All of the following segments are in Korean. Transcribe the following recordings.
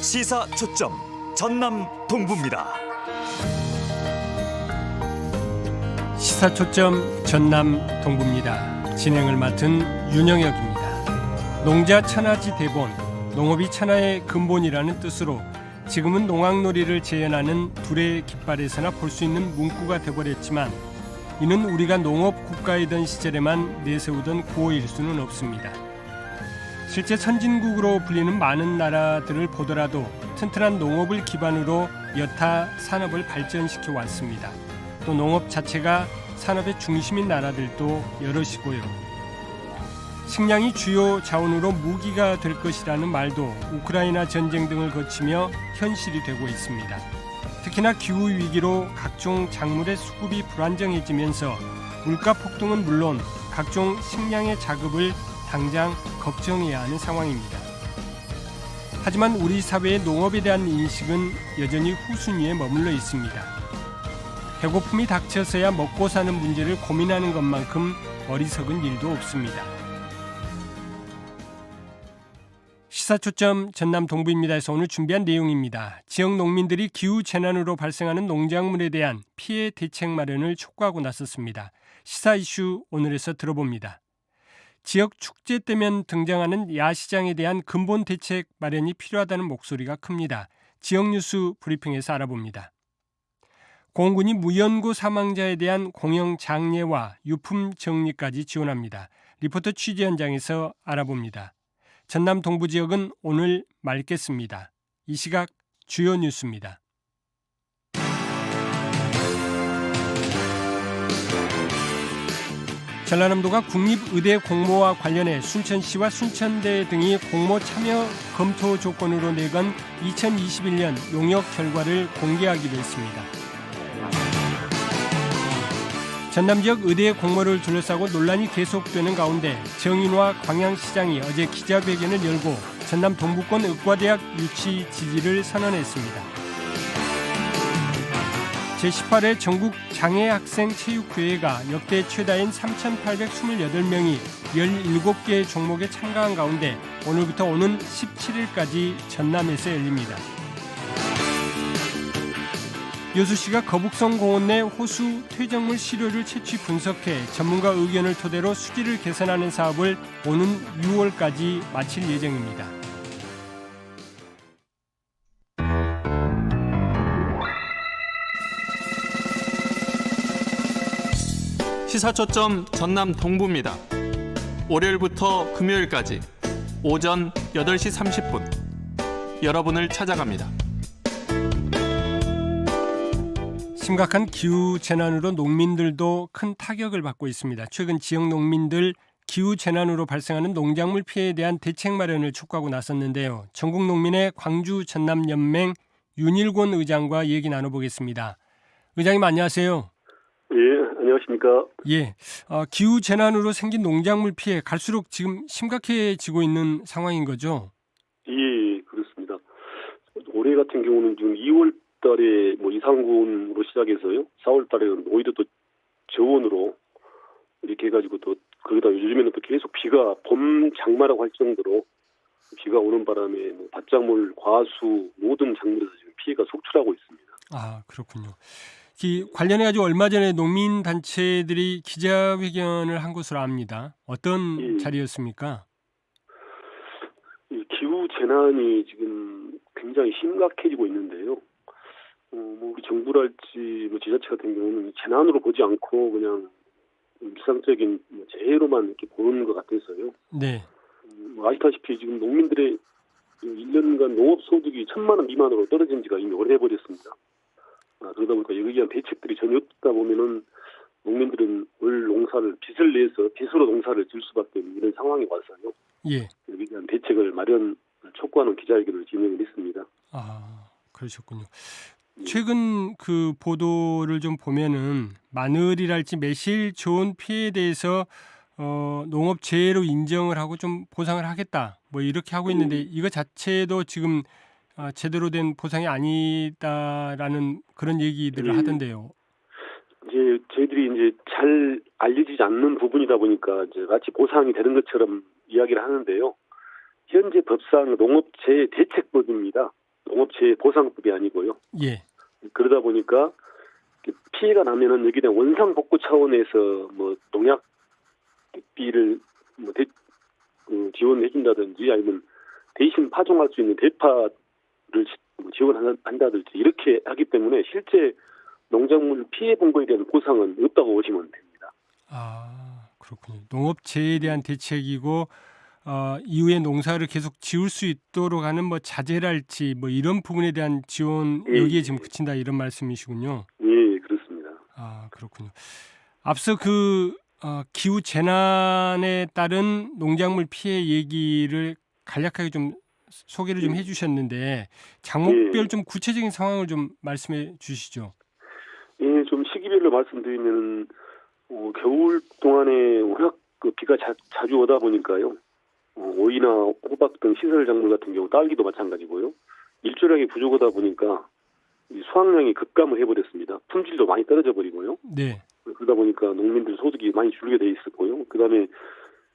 시사 초점 전남 동부입니다. 시사 초점 전남 동부입니다. 진행을 맡은 윤영혁입니다. 농자 천하지 대본, 농업이 천하의 근본이라는 뜻으로 지금은 농악놀이를 재현하는 둘의 깃발에서나 볼 수 있는 문구가 돼버렸지만 이는 우리가 농업 국가이던 시절에만 내세우던 구호일 수는 없습니다. 실제 선진국으로 불리는 많은 나라들을 보더라도 튼튼한 농업을 기반으로 여타 산업을 발전시켜 왔습니다. 또 농업 자체가 산업의 중심인 나라들도 여럿이고요. 식량이 주요 자원으로 무기가 될 것이라는 말도 우크라이나 전쟁 등을 거치며 현실이 되고 있습니다. 특히나 기후 위기로 각종 작물의 수급이 불안정해지면서 물가 폭등은 물론 각종 식량의 자급을 당장 걱정해야 하는 상황입니다. 하지만 우리 사회의 농업에 대한 인식은 여전히 후순위에 머물러 있습니다. 배고픔이 닥쳐서야 먹고 사는 문제를 고민하는 것만큼 어리석은 일도 없습니다. 시사초점 전남 동부입니다에서 오늘 준비한 내용입니다. 지역 농민들이 기후 재난으로 발생하는 농작물에 대한 피해 대책 마련을 촉구하고 나섰습니다. 시사 이슈 오늘에서 들어봅니다. 지역 축제 때면 등장하는 야시장에 대한 근본 대책 마련이 필요하다는 목소리가 큽니다. 지역 뉴스 브리핑에서 알아봅니다. 공군이 무연고 사망자에 대한 공영 장례와 유품 정리까지 지원합니다. 리포터 취재 현장에서 알아봅니다. 전남 동부 지역은 오늘 맑겠습니다. 이 시각 주요 뉴스입니다. 전라남도가 국립의대 공모와 관련해 순천시와 순천대 등이 공모 참여 검토 조건으로 내건 2021년 용역 결과를 공개하기로 했습니다. 전남 지역 의대 공모를 둘러싸고 논란이 계속되는 가운데 정인화 광양시장이 어제 기자회견을 열고 전남 동부권 의과대학 유치 지지를 선언했습니다. 제18회 전국 장애학생 체육대회가 역대 최다인 3,828명이 17개 종목에 참가한 가운데 오늘부터 오는 17일까지 전남에서 열립니다. 여수시가 거북선 공원 내 호수 퇴적물 시료를 채취 분석해 전문가 의견을 토대로 수질을 개선하는 사업을 오는 6월까지 마칠 예정입니다. 시사초점 전남 동부입니다. 월요일부터 금요일까지 오전 8시 30분 여러분을 찾아갑니다. 심각한 기후 재난으로 농민들도 큰 타격을 받고 있습니다. 최근 지역 농민들 기후 재난으로 발생하는 농작물 피해에 대한 대책 마련을 촉구하고 나섰는데요. 전국 농민의 광주 전남 연맹 윤일권 의장과 얘기 나눠보겠습니다. 의장님 안녕하세요. 예, 안녕하십니까. 예, 어, 기후 재난으로 생긴 농작물 피해 갈수록 지금 심각해지고 있는 상황인 거죠. 예, 그렇습니다. 올해 같은 경우는 지금 2월 달에 뭐 이상군으로 시작해서요. 4월 달에는 오히려 또 저온으로 이렇게 해가지고 또 거기다 요즘에는 또 계속 비가 봄 장마라고 할 정도로 비가 오는 바람에 뭐 밭작물, 과수 모든 작물에서 지금 피해가 속출하고 있습니다. 아 그렇군요. 이 관련해 가지고 얼마 전에 농민 단체들이 기자회견을 한 것으로 압니다. 어떤 예. 자리였습니까? 이 기후 재난이 지금 굉장히 심각해지고 있는데요. 어, 뭐 우리 정부랄지 뭐 지자체 같은 경우는 재난으로 보지 않고 그냥 일상적인 뭐 재해로만 이렇게 보는 것 같아서요. 네, 음, 뭐 아시다시피 지금 농민들의 1년간 농업 소득이 천만 원 미만으로 떨어진 지가 이미 오래돼버렸습니다. 아, 그러다 보니까 여기에 대한 대책들이 전혀 없다 보면은 농민들은 월 농사를 빚을 내서 빚으로 농사를 질 수밖에 없는 이런 상황이 와서요. 예, 여기에 대한 대책을 마련 촉구하는 기자회견을 진행을 했습니다. 아 그러셨군요. 예. 최근 그 보도를 좀 보면은 마늘이랄지 매실 좋은 피해에 대해서 어, 농업 재해로 인정을 하고 좀 보상을 하겠다 뭐 이렇게 하고 있는데 음. 이거 자체도 지금 아, 제대로 된 보상이 아니다라는 그런 얘기들을 음. 하던데요. 이제 저희들이 이제 잘 알려지지 않는 부분이다 보니까 이제 마치 보상이 되는 것처럼 이야기를 하는데요. 현재 법상 농업체 대책법입니다. 농업체 보상법이 아니고요. 예. 그러다 보니까 피해가 나면은 여기다 원상 복구 차원에서 뭐 농약비를 뭐 대, 그 지원해 준다든지 아니면 대신 파종할 수 있는 대파를 지- 뭐 지원한다든지 이렇게 하기 때문에 실제 농작물 피해 본 거에 대한 보상은 없다고 보시면 됩니다. 아 그렇군요. 농업재해에 대한 대책이고 어, 이후에 농사를 계속 지을 수 있도록 하는 뭐 자재랄지 뭐 이런 부분에 대한 지원 예, 여기에 예. 지금 그친다 이런 말씀이시군요. 예, 그렇습니다. 아 그렇군요. 앞서 그 어, 기후 재난에 따른 농작물 피해 얘기를 간략하게 좀 소개를 좀 예. 해주셨는데 작목별 예. 좀 구체적인 상황을 좀 말씀해 주시죠. 예, 좀 시기별로 말씀드리면 어, 겨울 동안에 워낙 그 비가 자, 자주 오다 보니까요. 어, 오이나 호박 등 시설 작물 같은 경우 딸기도 마찬가지고요. 일조량이 부족하다 보니까 이 수확량이 급감을 해버렸습니다. 품질도 많이 떨어져 버리고요. 네. 그러다 보니까 농민들 소득이 많이 줄게 돼 있었고요. 그다음에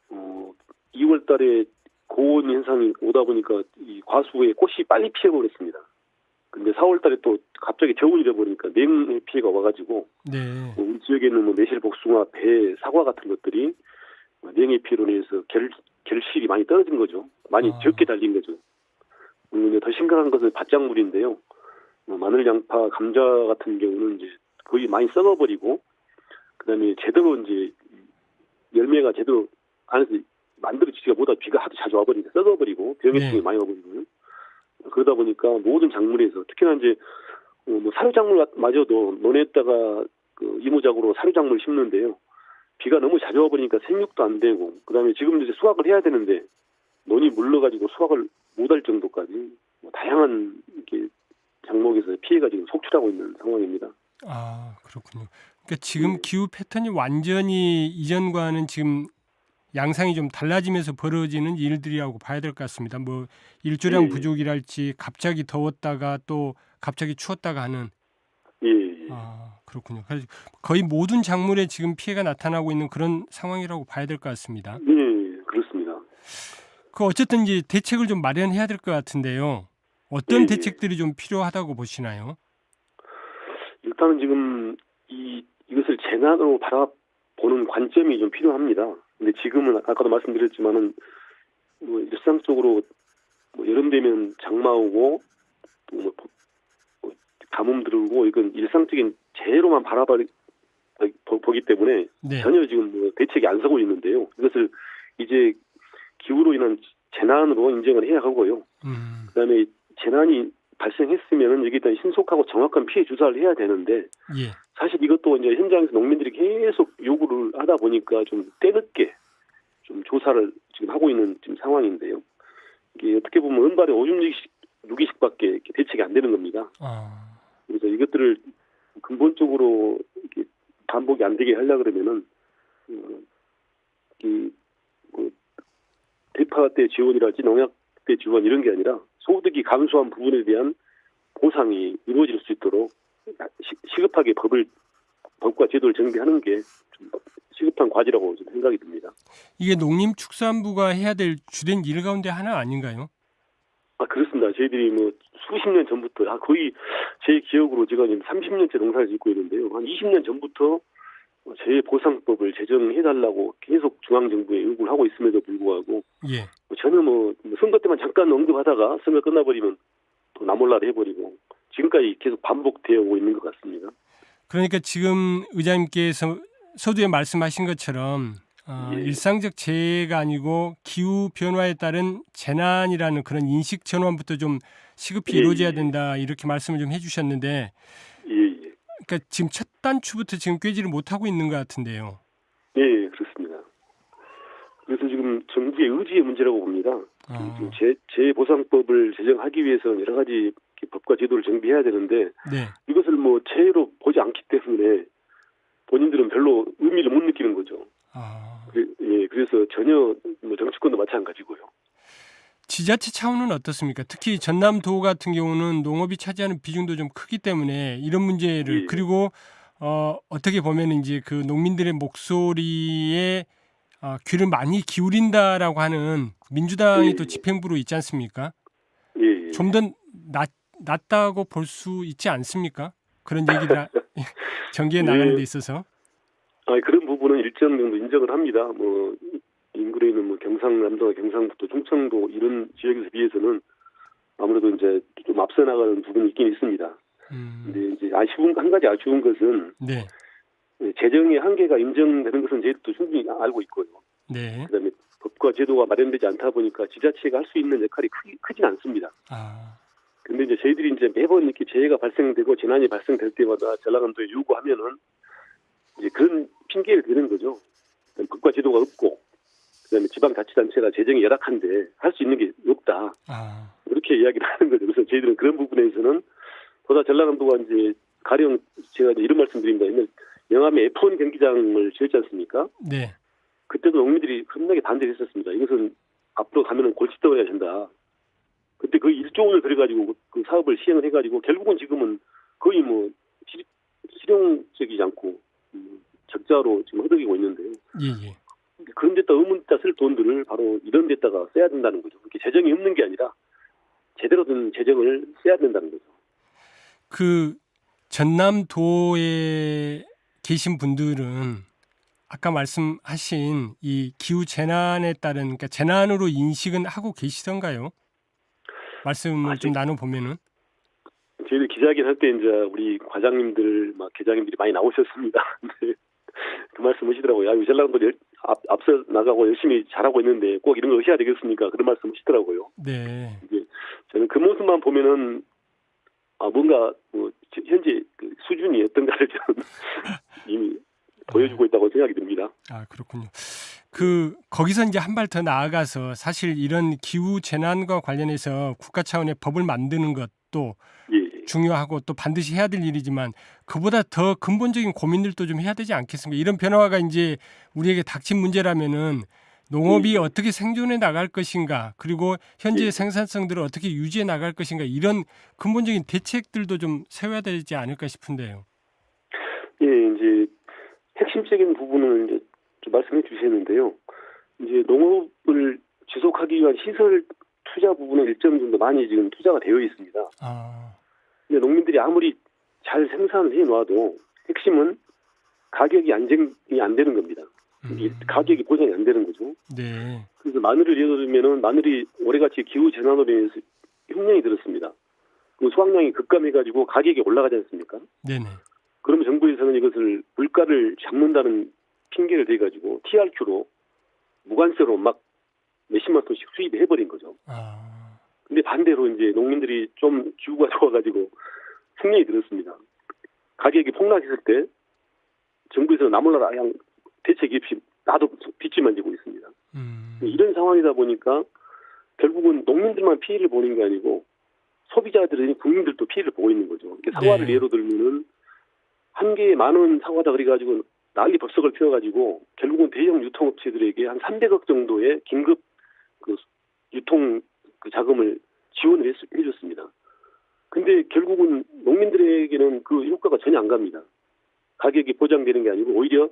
어, 2월달에 고온 현상이 오다 보니까 이 과수에 꽃이 빨리 피어버렸습니다. 근데 4월달에 또 갑자기 겨울이 돼버리니까 냉해 피해가 와가지고 네. 뭐 우리 지역에는 뭐 매실, 복숭아, 배, 사과 같은 것들이 뭐 냉해 피해로 인해서 결 결실이 많이 떨어진 거죠. 많이 아. 적게 달린 거죠. 음, 이제 더 심각한 것은 밭작물인데요. 뭐 마늘, 양파, 감자 같은 경우는 이제 거의 많이 썩어버리고 그다음에 제대로 이제 열매가 제대로 안에서 만들어지지가 못하 비가 하도 자주 와버리니까 썩어버리고 병해충이 네. 많이 와버리고요. 그러다 보니까 모든 작물에서 특히나 이제 어, 뭐 사료작물마저도 논에다가 그 이모작으로 사료작물 심는데요. 비가 너무 자주 와버리니까 생육도 안 되고 그다음에 지금 이제 수확을 해야 되는데 논이 물러가지고 수확을 못 할 정도까지 뭐 다양한 이렇게 작목에서 피해가 지금 속출하고 있는 상황입니다. 아 그렇군요. 그러니까 지금 네. 기후 패턴이 완전히 이전과는 지금 양상이 좀 달라지면서 벌어지는 일들이라고 봐야 될 것 같습니다. 뭐 일조량 네. 부족이랄지 갑자기 더웠다가 또 갑자기 추웠다가 하는 예, 예. 아 그렇군요. 거의 모든 작물에 지금 피해가 나타나고 있는 그런 상황이라고 봐야 될 것 같습니다. 예, 그렇습니다. 그 어쨌든 이제 대책을 좀 마련해야 될 것 같은데요. 어떤 예, 예. 대책들이 좀 필요하다고 보시나요? 일단은 지금 이 이것을 재난으로 바라보는 관점이 좀 필요합니다. 근데 지금은 아까도 말씀드렸지만은 뭐 일상적으로 뭐 여름 되면 장마 오고 또뭐 뭐 가뭄 들고 이건 일상적인 재해로만 바라보기 보기 때문에 네. 전혀 지금 뭐 대책이 안 서고 있는데요. 이것을 이제 기후로 인한 재난으로 인정을 해야 하고요. 음, 그다음에 재난이 발생했으면 여기에 대한 신속하고 정확한 피해 주사를 해야 되는데 예. 사실 이것도 이제 현장에서 농민들이 계속 요구를 하다 보니까 좀 때늦게 좀 조사를 지금 하고 있는 지금 상황인데요. 이게 어떻게 보면 은발의 오줌 누기식, 누기식밖에 대책이 안 되는 겁니다. 아, 그래서 이것들을 근본적으로 이렇게 반복이 안 되게 하려 그러면은 어, 이 뭐, 대파 때 지원이랄지 농약 때 지원 이런 게 아니라 소득이 감소한 부분에 대한 보상이 이루어질 수 있도록 시, 시급하게 법을 법과 제도를 정비하는 게 좀 시급한 과제라고 좀 생각이 듭니다. 이게 농림축산부가 해야 될 주된 일 가운데 하나 아닌가요? 아 그렇습니다. 저희들이 뭐 수십 년 전부터 아 거의 제 기억으로 제가 지금 30년째 농사를 짓고 있는데요. 한 20년 전부터 재보상법을 제정해달라고 계속 중앙정부에 요구를 하고 있음에도 불구하고 예. 뭐 전혀 뭐 선거 때만 잠깐 언급하다가 선거 끝나버리면 또 나몰라라 해버리고 지금까지 계속 반복되어 오고 있는 것 같습니다. 그러니까 지금 의장님께서 서두에 말씀하신 것처럼 어, 예. 일상적 재해가 아니고 기후 변화에 따른 재난이라는 그런 인식 전환부터 좀 시급히 예, 이루어져야 예. 된다 이렇게 말씀을 좀 해주셨는데 예, 예. 그러니까 지금 첫 단추부터 지금 꿰지를 못하고 있는 것 같은데요. 예, 그렇습니다. 그래서 지금 정부의 의지의 문제라고 봅니다. 아, 지금 재, 재보상법을 제정하기 위해서는 여러 가지 법과 제도를 정비해야 되는데 네. 이것을 뭐 재해로 보지 않기 때문에 본인들은 별로 의미를 못 느끼는 거죠. 아, 그, 예, 그래서 전혀 뭐 정치권도 마찬가지고요. 지자체 차원은 어떻습니까? 특히 전남도 같은 경우는 농업이 차지하는 비중도 좀 크기 때문에 이런 문제를 예. 그리고 어, 어떻게 보면 이제 그 농민들의 목소리에 어, 귀를 많이 기울인다라고 하는 민주당이 예, 또 예. 집행부로 있지 않습니까? 예, 예. 좀더 낫다고 볼 수 있지 않습니까? 그런 얘기를 전개해 나가는 예. 데 있어서 아, 그런 부분은 일정 정도 인정을 합니다. 뭐 인구에 있는 뭐 경상남도나 경상북도, 충청도 이런 지역에서 비해서는 아무래도 이제 좀 앞서 나가는 부분이 있긴 있습니다. 음, 근데 이제 아쉬운 한 가지 아쉬운 것은 네, 재정의 한계가 인정되는 것은 저희도 충분히 알고 있고요. 네, 그다음에 법과 제도가 마련되지 않다 보니까 지자체가 할 수 있는 역할이 크, 크진 않습니다. 아, 근데 이제 저희들이 이제 매번 이렇게 재해가 발생되고 재난이 발생될 때마다 전라남도에 요구하면은 이제 그런 핑계를 대는 거죠. 법과 제도가 없고 그다음에 지방자치단체가 재정이 열악한데 할 수 있는 게 없다. 아, 이렇게 이야기를 하는 거죠. 그래서 저희들은 그런 부분에서는 보다 전라남도가 이제 가령 제가 이제 이런 말씀드립니다. 옛날 영암에 F1 경기장을 지었지 않습니까? 네, 그때도 농민들이 겁나게 반대를 했었습니다. 이것은 앞으로 가면은 골칫덩어리가 된다. 그때 그 1조 원을 들여가지고 그- 그 사업을 시행을 해가지고 결국은 지금은 거의 뭐 실- 실용적이지 않고 음, 적자로 지금 허덕이고 있는데요. 예, 예. 그런 데다 의문다 쓸 돈들을 바로 이런 데다가 써야 된다는 거죠. 그렇게 재정이 없는 게 아니라 제대로 된 재정을 써야 된다는 거죠. 그 전남도에 계신 분들은 아까 말씀하신 이 기후 재난에 따른 그러니까 재난으로 인식은 하고 계시던가요? 말씀을 좀 아직- 나눠 보면은 저희들 기자회견 할 때 이제 우리 과장님들 막 계장님들이 많이 나오셨습니다. 그 말씀 하시더라고요. 야, 열, 앞, 앞서 나가고 열심히 잘하고 있는데 꼭 이런 거 하셔야 되겠습니까? 그런 말씀 하시더라고요. 네, 이제 저는 그 모습만 보면은 아 뭔가 뭐 지- 현재 그 수준이 어떤가를 저는 이미 보여주고 있다고 생각이 듭니다. 아 그렇군요. 그 거기서 이제 한 발 더 나아가서 사실 이런 기후 재난과 관련해서 국가 차원의 법을 만드는 것도 예, 예. 중요하고 또 반드시 해야 될 일이지만 그보다 더 근본적인 고민들도 좀 해야 되지 않겠습니까? 이런 변화가 이제 우리에게 닥친 문제라면은 농업이 음. 어떻게 생존해 나갈 것인가 그리고 현재의 예. 생산성들을 어떻게 유지해 나갈 것인가 이런 근본적인 대책들도 좀 세워야 되지 않을까 싶은데요. 예, 이제 핵심적인 부분을 이제 좀 말씀해 주셨는데요. 이제 농업을 지속하기 위한 시설 투자 부분은 일정 정도 많이 지금 투자가 되어 있습니다. 아, 근데 농민들이 아무리 잘 생산을 해 놔도 핵심은 가격이 안정이 안 되는 겁니다. 이 음, 가격이 보장이 안 되는 거죠. 네, 그래서 마늘을 예를 들면은 마늘이 올해같이 기후 재난으로 인해서 흉년이 들었습니다. 그 수확량이 급감해가지고 가격이 올라가지 않습니까? 네네, 그러면 정부에서는 이것을 물가를 잡는다는 핑계를 대가지고 TRQ로 무관세로 막 몇십만 톤씩 수입해 버린 거죠. 아, 근데 반대로 이제 농민들이 좀 기후가 좋아가지고 흉년이 들었습니다. 가격이 폭락했을 때 정부에서는 나몰라라 그냥 대책이 없이 나도 빚지 만 지고 있습니다. 음, 이런 상황이다 보니까 결국은 농민들만 피해를 보는 게 아니고 소비자들은 국민들도 피해를 보고 있는 거죠. 사과를 네. 예로 들면은 한 개에 만 원 사과다 그래가지고 난리 법석을 피워가지고 결국은 대형 유통업체들에게 한 300억 정도의 긴급 그 유통 그 자금을 지원을 했, 해줬습니다. 근데 결국은 농민들에게는 그 효과가 전혀 안 갑니다. 가격이 보장되는 게 아니고 오히려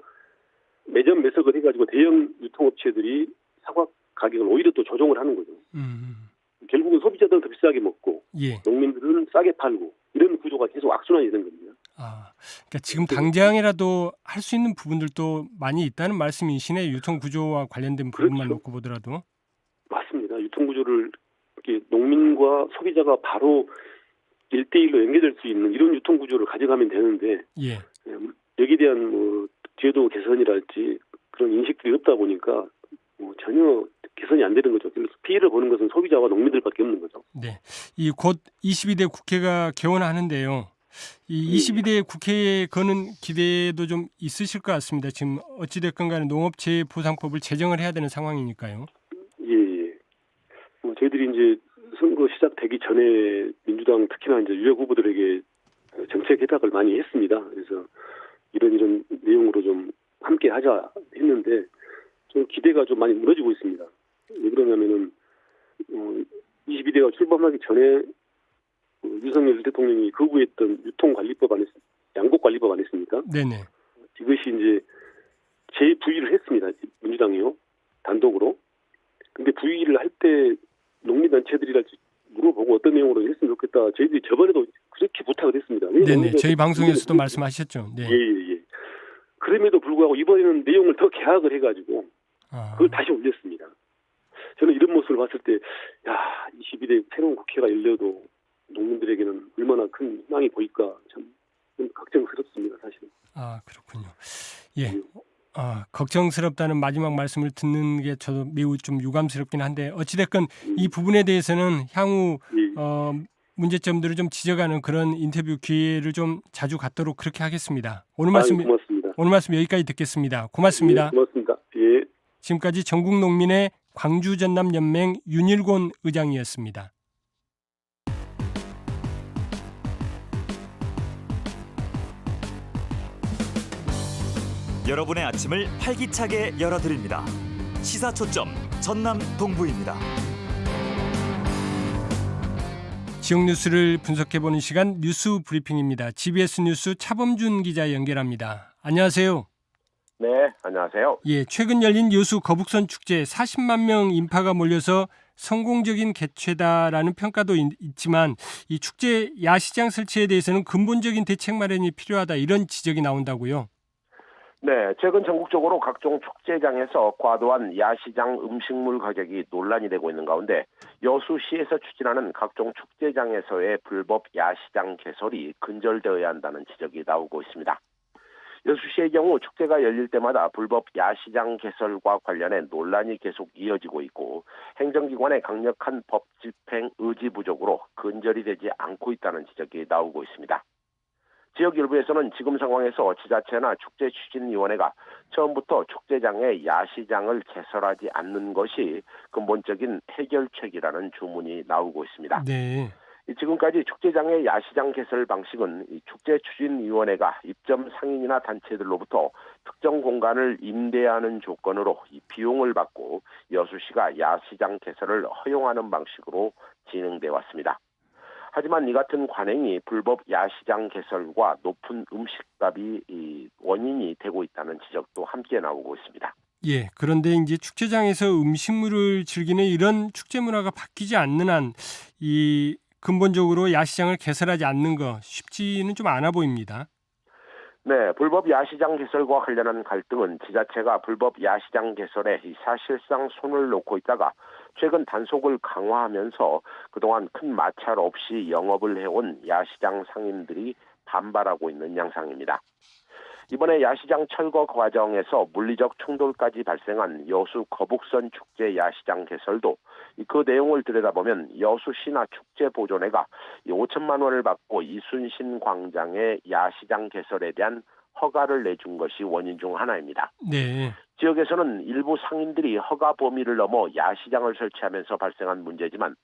매점 매석을 해가지고 대형 유통업체들이 사과 가격을 오히려 또 조정을 하는 거죠. 음, 결국은 소비자들은 더 비싸게 먹고 예. 농민들은 싸게 팔고 이런 구조가 계속 악순환이 되는 겁니다. 아, 그러니까 지금 당장이라도 할 수 있는 부분들도 많이 있다는 말씀이시네. 유통 구조와 관련된 부분만 그렇죠. 놓고 보더라도. 맞습니다. 유통 구조를 이렇게 농민과 소비자가 바로 일대일로 연계될 수 있는 이런 유통 구조를 가져가면 되는데 예. 음, 여기에 대한 뭐 제도 개선이랄지 그런 인식들이 없다 보니까 뭐 전혀 개선이 안 되는 거죠. 그래서 피해를 보는 것은 소비자와 농민들밖에 없는 거죠. 네. 이 곧 22대 국회가 개원하는데요. 이 예. 22대 국회에 거는 기대도 좀 있으실 것 같습니다. 지금 어찌됐건 간에 농업재해 보상법을 제정을 해야 되는 상황이니까요. 뭐 저희들이 이제 선거 시작되기 전에 민주당 특히나 이제 유력 후보들에게 정책 회답을 많이 했습니다. 그래서 이런 이런 내용으로 좀 함께 하자 했는데 좀 기대가 좀 많이 무너지고 있습니다. 왜 그러냐면은 어, 22대가 출범하기 전에 어, 유석열 대통령이 거부했던 유통관리법 안에 양곡관리법 아니습니까? 네네. 이것이 이제 재부의를 했습니다. 민주당이요. 단독으로. 근데 부의를 할 때 농민단체들이랄지 물어보고 어떤 내용으로 했으면 좋겠다. 저희들이 저번에도 그렇게 부탁을 했습니다. 왜 네네. 저희 방송에서도 부의를 말씀하셨죠. 네. 예, 예, 예. 그럼에도 불구하고 이번에는 내용을 더 개학을 해가지고 아, 그걸 다시 올렸습니다. 저는 이런 모습을 봤을 때, 야, 21대 새로운 국회가 열려도 농민들에게는 얼마나 큰 희망이 보일까 참, 좀 걱정스럽습니다, 사실은. 아 그렇군요. 예. 아, 걱정스럽다는 마지막 말씀을 듣는 게 저도 매우 좀 유감스럽긴 한데 어찌됐건 이 부분에 대해서는 향후 예, 어, 문제점들을 좀 지적하는 그런 인터뷰 기회를 좀 자주 갖도록 그렇게 하겠습니다. 오늘 말씀 아유, 고맙습니다. 오늘 말씀 여기까지 듣겠습니다. 고맙습니다. 예, 고맙습니다. 예. 지금까지 전국 농민의 광주 전남 연맹 윤일곤 의장이었습니다. 여러분의 아침을 활기차게 열어드립니다. 시사 초점 전남 동부입니다. 지역 뉴스를 분석해 보는 시간 뉴스 브리핑입니다. GBS 뉴스 차범준 기자 연결합니다. 안녕하세요. 네, 안녕하세요. 예, 최근 열린 여수 거북선 축제 40만 명 인파가 몰려서 성공적인 개최다라는 평가도 있, 있지만 이 축제 야시장 설치에 대해서는 근본적인 대책 마련이 필요하다 이런 지적이 나온다고요. 네, 최근 전국적으로 각종 축제장에서 과도한 야시장 음식물 가격이 논란이 되고 있는 가운데 여수시에서 추진하는 각종 축제장에서의 불법 야시장 개설이 근절되어야 한다는 지적이 나오고 있습니다. 여수시의 경우 축제가 열릴 때마다 불법 야시장 개설과 관련해 논란이 계속 이어지고 있고 행정기관의 강력한 법 집행 의지 부족으로 근절이 되지 않고 있다는 지적이 나오고 있습니다. 지역 일부에서는 지금 상황에서 지자체나 축제 추진위원회가 처음부터 축제장에 야시장을 개설하지 않는 것이 근본적인 해결책이라는 주문이 나오고 있습니다. 네. 이 지금까지 축제장의 야시장 개설 방식은 이 축제 추진위원회가 입점 상인이나 단체들로부터 특정 공간을 임대하는 조건으로 이 비용을 받고 여수시가 야시장 개설을 허용하는 방식으로 진행돼 왔습니다. 하지만 이 같은 관행이 불법 야시장 개설과 높은 음식값이 이 원인이 되고 있다는 지적도 함께 나오고 있습니다. 예. 그런데 이제 축제장에서 음식물을 즐기는 이런 축제 문화가 바뀌지 않는 한 이 근본적으로 야시장을 개설하지 않는 거 쉽지는 좀 않아 보입니다. 네, 불법 야시장 개설과 관련한 갈등은 지자체가 불법 야시장 개설에 이 사실상 손을 놓고 있다가 최근 단속을 강화하면서 그동안 큰 마찰 없이 영업을 해온 야시장 상인들이 반발하고 있는 양상입니다. 이번에 야시장 철거 과정에서 물리적 충돌까지 발생한 여수 거북선 축제 야시장 개설도 그 내용을 들여다보면 여수 시나 축제 보존회가 5천만 원을 받고 이순신 광장의 야시장 개설에 대한 허가를 내준 것이 원인 중 하나입니다. 네. 지역에서는 일부 상인들이 허가 범위를 넘어 야시장을 설치하면서 발생한 문제지만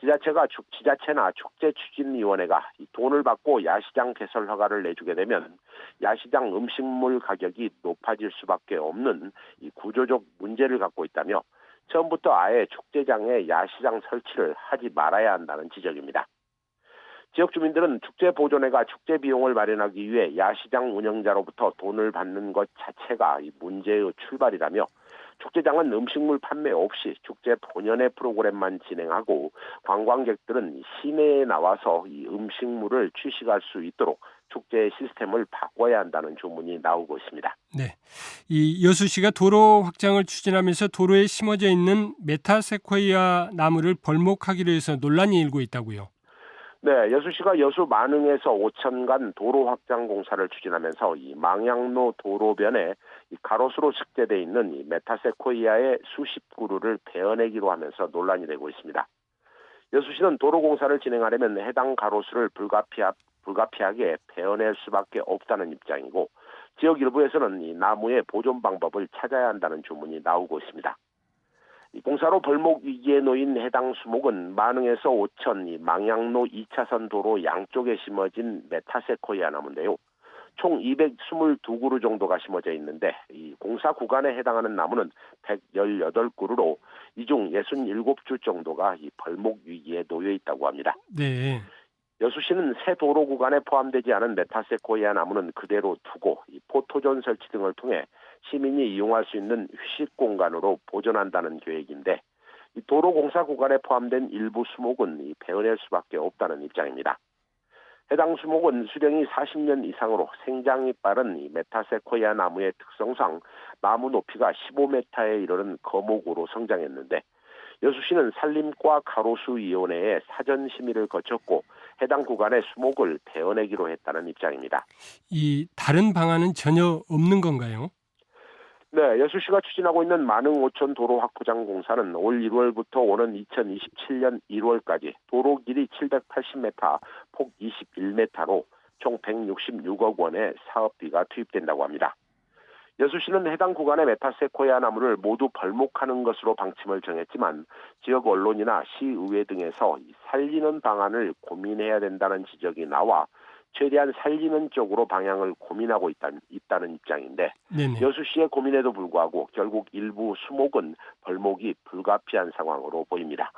지자체가 축 지자체나 축제 추진위원회가 이 돈을 받고 야시장 개설 허가를 내주게 되면 야시장 음식물 가격이 높아질 수밖에 없는 이 구조적 문제를 갖고 있다며 처음부터 아예 축제장에 야시장 설치를 하지 말아야 한다는 지적입니다. 지역 주민들은 축제 보존회가 축제 비용을 마련하기 위해 야시장 운영자로부터 돈을 받는 것 자체가 이 문제의 출발이라며 축제장은 음식물 판매 없이 축제 본연의 프로그램만 진행하고 관광객들은 시내에 나와서 이 음식물을 취식할 수 있도록 축제 시스템을 바꿔야 한다는 주문이 나오고 있습니다. 네. 이 여수시가 도로 확장을 추진하면서 도로에 심어져 있는 메타세코이아 나무를 벌목하기로 해서 논란이 일고 있다고요. 네, 여수시가 여수 만흥에서 오천간 도로 확장 공사를 추진하면서 이 망양로 도로변에 이 가로수로 식재돼 있는 이 메타세코이아의 수십 그루를 베어내기로 하면서 논란이 되고 있습니다. 여수시는 도로 공사를 진행하려면 해당 가로수를 불가피하, 불가피하게 베어낼 수밖에 없다는 입장이고 지역 일부에서는 이 나무의 보존 방법을 찾아야 한다는 주문이 나오고 있습니다. 이 공사로 벌목 위기에 놓인 해당 수목은 만흥에서 오천, 이 망양로 2차선 도로 양쪽에 심어진 메타세코이아 나무인데요. 총 222그루 정도가 심어져 있는데 이 공사 구간에 해당하는 나무는 118그루로 이 중 67줄 정도가 이 벌목 위기에 놓여 있다고 합니다. 네. 여수시는 새 도로 구간에 포함되지 않은 메타세코이아 나무는 그대로 두고 이 포토존 설치 등을 통해 시민이 이용할 수 있는 휴식 공간으로 보존한다는 계획인데 이 도로 공사 구간에 포함된 일부 수목은 이 베어낼 수밖에 없다는 입장입니다. 해당 수목은 수령이 40년 이상으로 생장이 빠른 이 메타세코이아 나무의 특성상 나무 높이가 15m에 이르는 거목으로 성장했는데 여수시는 산림과 가로수위원회에 사전 심의를 거쳤고 해당 구간의 수목을 베어내기로 했다는 입장입니다. 이 다른 방안은 전혀 없는 건가요? 네, 여수시가 추진하고 있는 만흥 오천 도로 확보장 공사는 올 1월부터 오는 2027년 1월까지 도로 길이 780m, 폭 21m로 총 166억 원의 사업비가 투입된다고 합니다. 여수시는 해당 구간의 메타세코야 나무를 모두 벌목하는 것으로 방침을 정했지만 지역 언론이나 시의회 등에서 이 살리는 방안을 고민해야 된다는 지적이 나와 최대한 살리는 쪽으로 방향을 고민하고 있다는, 있다는 입장인데 네네. 여수시의 고민에도 불구하고 결국 일부 수목은 벌목이 불가피한 상황으로 보입니다.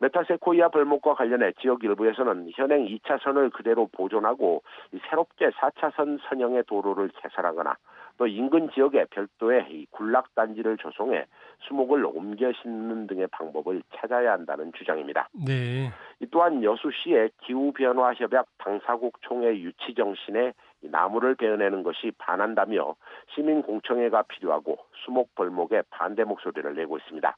메타세코이아 벌목과 관련해 지역 일부에서는 현행 2차선을 그대로 보존하고 이 새롭게 4차선 선형의 도로를 개설하거나 또 인근 지역에 별도의 이 군락 단지를 조성해 수목을 옮겨 심는 등의 방법을 찾아야 한다는 주장입니다. 네. 이 또한 여수시의 기후변화협약 당사국 총회 유치 정신에 이 나무를 베어내는 것이 반한다며 시민 공청회가 필요하고 수목 벌목에 반대 목소리를 내고 있습니다.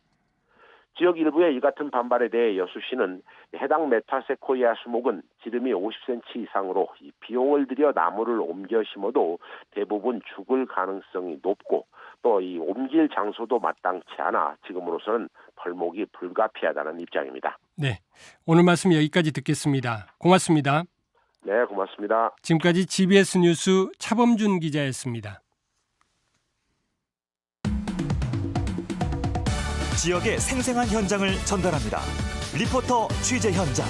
지역 일부의 이 같은 반발에 대해 여수시는 해당 메타세코이아 수목은 지름이 50cm 이상으로 이 비용을 들여 나무를 옮겨 심어도 대부분 죽을 가능성이 높고 또 이 옮길 장소도 마땅치 않아 지금으로서는 벌목이 불가피하다는 입장입니다. 네. 오늘 말씀 여기까지 듣겠습니다. 고맙습니다. 네, 고맙습니다. 지금까지 GBS 뉴스 차범준 기자였습니다. 지역의 생생한 현장을 전달합니다. 리포터 취재 현장.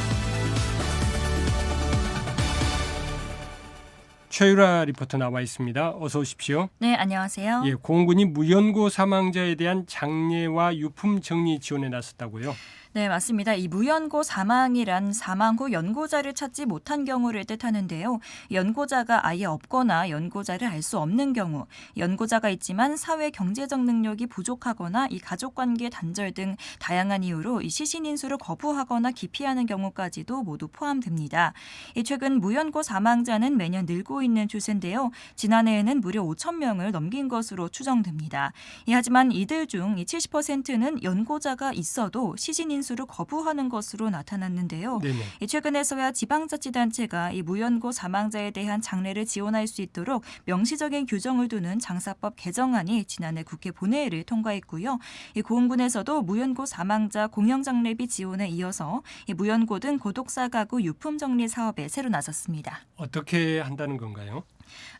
최유라 리포터 나와 있습니다. 어서 오십시오. 네, 안녕하세요. 예, 공군이 무연고 사망자에 대한 장례와 유품 정리 지원에 나섰다고요. 네, 맞습니다. 이 무연고 사망이란 사망 후 연고자를 찾지 못한 경우를 뜻하는데요. 연고자가 아예 없거나 연고자를 알 수 없는 경우, 연고자가 있지만 사회 경제적 능력이 부족하거나 이 가족 관계 단절 등 다양한 이유로 이 시신 인수를 거부하거나 기피하는 경우까지도 모두 포함됩니다. 이 최근 무연고 사망자는 매년 늘고 있는 추세인데요. 지난해에는 무려 5천 명을 넘긴 것으로 추정됩니다. 이 하지만 이들 중 70%는 연고자가 있어도 시신 인수 를 거부하는 것으로 나타났는데요. 네네. 이 최근에서야 지방자치단체가 이 무연고 사망자에 대한 장례를 지원할 수 있도록 명시적인 규정을 두는 장사법 개정안이 지난해 국회 본회의를 통과했고요. 이 고흥군에서도 무연고 사망자 공영장례비 지원에 이어서 이 무연고 등 고독사 가구 유품 정리 사업에 새로 나섰습니다. 어떻게 한다는 건가요?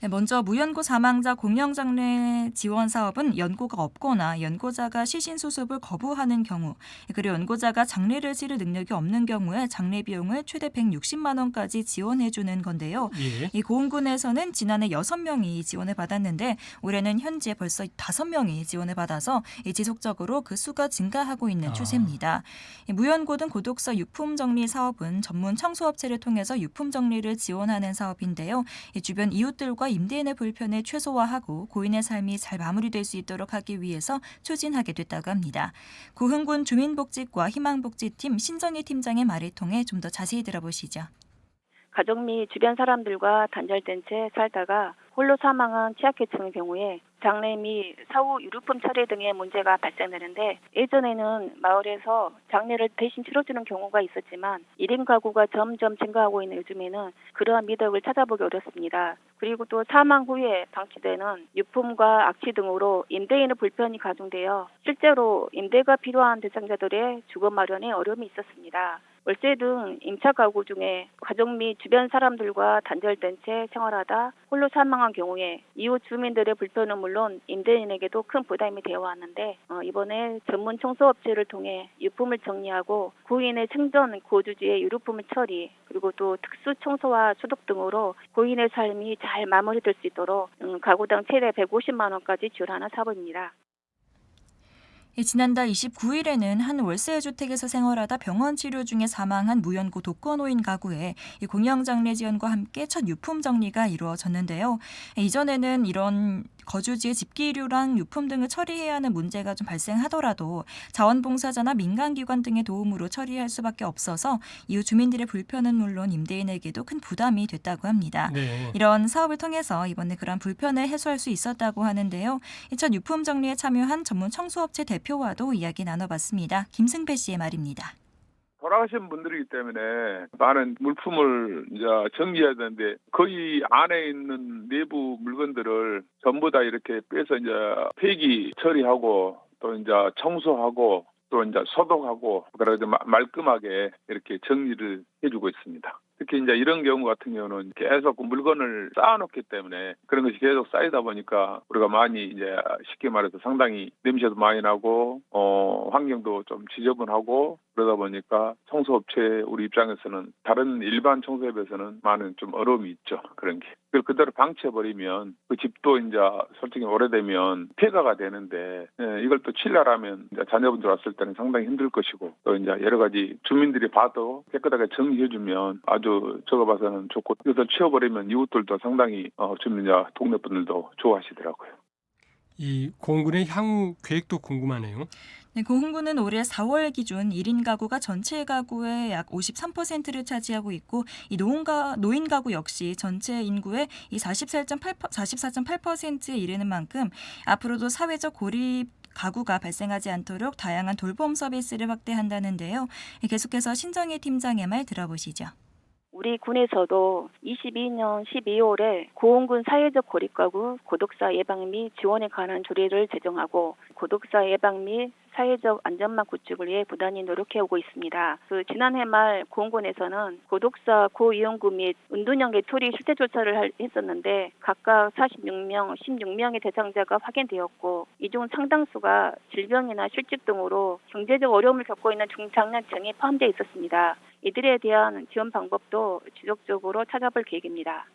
네, 먼저 무연고 사망자 공영장례 지원 사업은 연고가 없거나 연고자가 시신 수습을 거부하는 경우 그리고 연고자가 장례를 치를 능력이 없는 경우에 장례 비용을 최대 160만 원까지 지원해 주는 건데요. 예. 이 고흥군에서는 지난해 6명이 지원을 받았는데 올해는 현재 벌써 5명이 지원을 받아서 이 지속적으로 그 수가 증가하고 있는 아. 추세입니다. 이 무연고 등 고독사 유품 정리 사업은 전문 청소업체를 통해서 유품 정리를 지원하는 사업인데요. 이 주변 이웃들 과 임대인의 불편을 최소화하고 고인의 삶이 잘 마무리될 수 있도록 하기 위해서 추진하게 됐다고 합니다. 고흥군 주민복지과 희망복지팀 신정희 팀장의 말을 통해 좀 더 자세히 들어보시죠. 가족 및 주변 사람들과 단절된 채 살다가 홀로 사망한 취약계층의 경우에 장례 및 사후 유류품 처리 등의 문제가 발생되는데 예전에는 마을에서 장례를 대신 치러주는 경우가 있었지만 1인 가구가 점점 증가하고 있는 요즘에는 그러한 미덕을 찾아보기 어렵습니다. 그리고 또 사망 후에 방치되는 유품과 악취 등으로 임대인의 불편이 가중되어 실제로 임대가 필요한 대상자들의 주거 마련에 어려움이 있었습니다. 월세 등 임차 가구 중에 가족 및 주변 사람들과 단절된 채 생활하다 홀로 사망한 경우에 이웃 주민들의 불편은 물론 임대인에게도 큰 부담이 되어 왔는데 어, 이번에 전문 청소업체를 통해 유품을 정리하고 고인의 생전 고주지의 유류품 처리 그리고 또 특수 청소와 소독 등으로 고인의 삶이 잘 마무리될 수 있도록 음, 가구당 최대 150만 원까지 지원하는 사업입니다. 예, 지난달 29일에는 한 월세 주택에서 생활하다 병원 치료 중에 사망한 무연고 독거노인 가구에 이 공영 장례 지원과 함께 첫 유품 정리가 이루어졌는데요. 예, 이전에는 이런 거주지의 집기류랑 유품 등을 처리해야 하는 문제가 좀 발생하더라도 자원봉사자나 민간기관 등의 도움으로 처리할 수밖에 없어서 이후 주민들의 불편은 물론 임대인에게도 큰 부담이 됐다고 합니다. 네. 이런 사업을 통해서 이번에 그런 불편을 해소할 수 있었다고 하는데요. 이첫 유품 정리에 참여한 전문 청소업체 대표 와도 이야기 나눠봤습니다. 김승배 씨의 말입니다. 돌아가신 분들이기 때문에 많은 물품을 이제 정리해야 되는데 거의 안에 있는 내부 물건들을 전부 다 이렇게 빼서 이제 폐기 처리하고 또 이제 청소하고 또 이제 소독하고 그래서 마- 말끔하게 이렇게 정리를 해주고 있습니다. 특히 이제 이런 경우 같은 경우는 계속 그 물건을 쌓아놓기 때문에 그런 것이 계속 쌓이다 보니까 우리가 많이 이제 쉽게 말해서 상당히 냄새도 많이 나고 어 환경도 좀 지저분하고 그러다 보니까 청소업체 우리 입장에서는 다른 일반 청소에 비해서는 많은 좀 어려움이 있죠 그런 게 그걸 그대로 방치해버리면 그 집도 이제 솔직히 오래되면 폐가가 되는데 예, 이걸 또 칠하라면 이제 자녀분들 왔을 때는 상당히 힘들 것이고 또 이제 여러 가지 주민들이 봐도 깨끗하게 정리해주면 아주 저거 봐서는 좋고 이것을 치워버리면 이웃들도 상당히 어, 주민이나 동네 분들도 좋아하시더라고요. 이 공군의 향후 계획도 궁금하네요. 네, 고흥군은 올해 4월 기준 1인 가구가 전체 가구의 약 53%를 차지하고 있고 이 노인가, 노인 가구 역시 전체 인구의 이 44.8, 44.8%에 이르는 만큼 앞으로도 사회적 고립 가구가 발생하지 않도록 다양한 돌봄 서비스를 확대한다는데요. 계속해서 신정희 팀장의 말 들어보시죠. 우리 군에서도 22년 12월에 고흥군 사회적 고립가구 고독사 예방 및 지원에 관한 조례를 제정하고 고독사 예방 및 사회적 안전망 구축을 위해 부단히 노력해오고 있습니다. 그 지난해 말 고흥군에서는 고독사 고이용구 및 은둔형 개토리 실태 조사를 할- 했었는데 각각 46명, 16명의 대상자가 확인되었고 이 중 상당수가 질병이나 실직 등으로 경제적 어려움을 겪고 있는 중장년층이 포함되어 있었습니다. 이들에 대한 지원 방법도 지속적으로 찾아볼 계획입니다.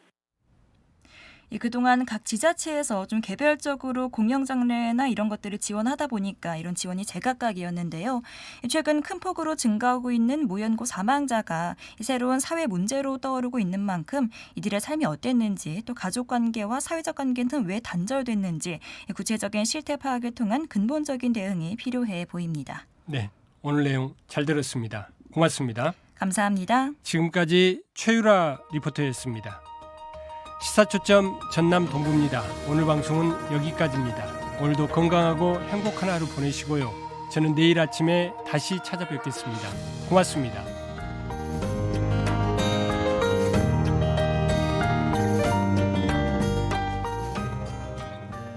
이 그동안 각 지자체에서 좀 개별적으로 공영 장례나 이런 것들을 지원하다 보니까 이런 지원이 제각각이었는데요. 최근 큰 폭으로 증가하고 있는 무연고 사망자가 이 새로운 사회 문제로 떠오르고 있는 만큼 이들의 삶이 어땠는지 또 가족 관계와 사회적 관계는 왜 단절됐는지 이 구체적인 실태 파악을 통한 근본적인 대응이 필요해 보입니다. 네. 오늘 내용 잘 들었습니다. 고맙습니다. 감사합니다. 지금까지 최유라 리포터였습니다. 시사초점 전남 동부입니다. 오늘 방송은 여기까지입니다. 오늘도 건강하고 행복한 하루 보내시고요. 저는 내일 아침에 다시 찾아뵙겠습니다. 고맙습니다.